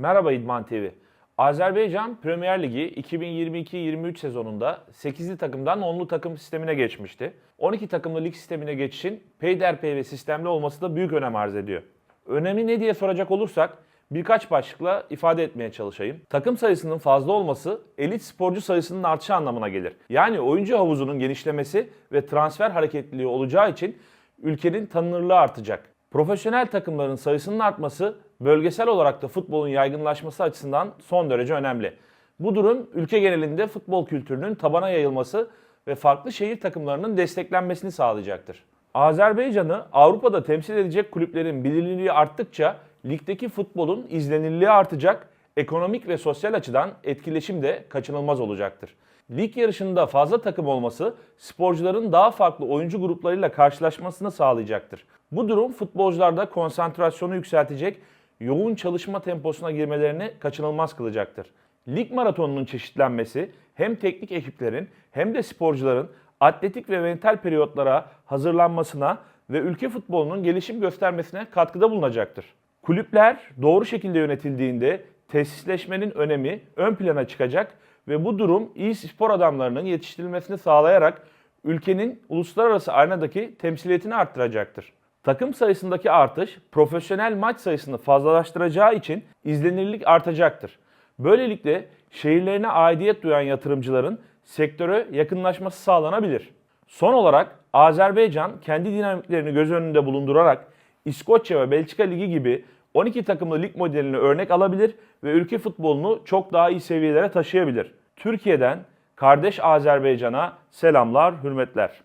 Merhaba İdman TV. Azerbaycan Premier Ligi 2022-23 sezonunda 8'li takımdan 10'lu takım sistemine geçmişti. 12 takımlı lig sistemine geçişin peyderpey ve sistemli olması da büyük önem arz ediyor. Önemi ne diye soracak olursak birkaç başlıkla ifade etmeye çalışayım. Takım sayısının fazla olması elit sporcu sayısının artışı anlamına gelir. Yani oyuncu havuzunun genişlemesi ve transfer hareketliliği olacağı için ülkenin tanınırlığı artacak. Profesyonel takımların sayısının artması bölgesel olarak da futbolun yaygınlaşması açısından son derece önemli. Bu durum ülke genelinde futbol kültürünün tabana yayılması ve farklı şehir takımlarının desteklenmesini sağlayacaktır. Azerbaycan'ı Avrupa'da temsil edecek kulüplerin bilinirliği arttıkça ligdeki futbolun izlenirliği artacak, ekonomik ve sosyal açıdan etkileşim de kaçınılmaz olacaktır. Lig yarışında fazla takım olması sporcuların daha farklı oyuncu gruplarıyla karşılaşmasını sağlayacaktır. Bu durum futbolcularda konsantrasyonu yükseltecek, yoğun çalışma temposuna girmelerini kaçınılmaz kılacaktır. Lig maratonunun çeşitlenmesi hem teknik ekiplerin hem de sporcuların atletik ve mental periyotlara hazırlanmasına ve ülke futbolunun gelişim göstermesine katkıda bulunacaktır. Kulüpler doğru şekilde yönetildiğinde tesisleşmenin önemi ön plana çıkacak ve bu durum iyi spor adamlarının yetiştirilmesini sağlayarak ülkenin uluslararası arenadaki temsiliyetini arttıracaktır. Takım sayısındaki artış profesyonel maç sayısını fazlalaştıracağı için izlenirlik artacaktır. Böylelikle şehirlerine aidiyet duyan yatırımcıların sektöre yakınlaşması sağlanabilir. Son olarak Azerbaycan kendi dinamiklerini göz önünde bulundurarak İskoçya ve Belçika Ligi gibi 12 takımlı lig modelini örnek alabilir ve ülke futbolunu çok daha iyi seviyelere taşıyabilir. Türkiye'den kardeş Azerbaycan'a selamlar, hürmetler.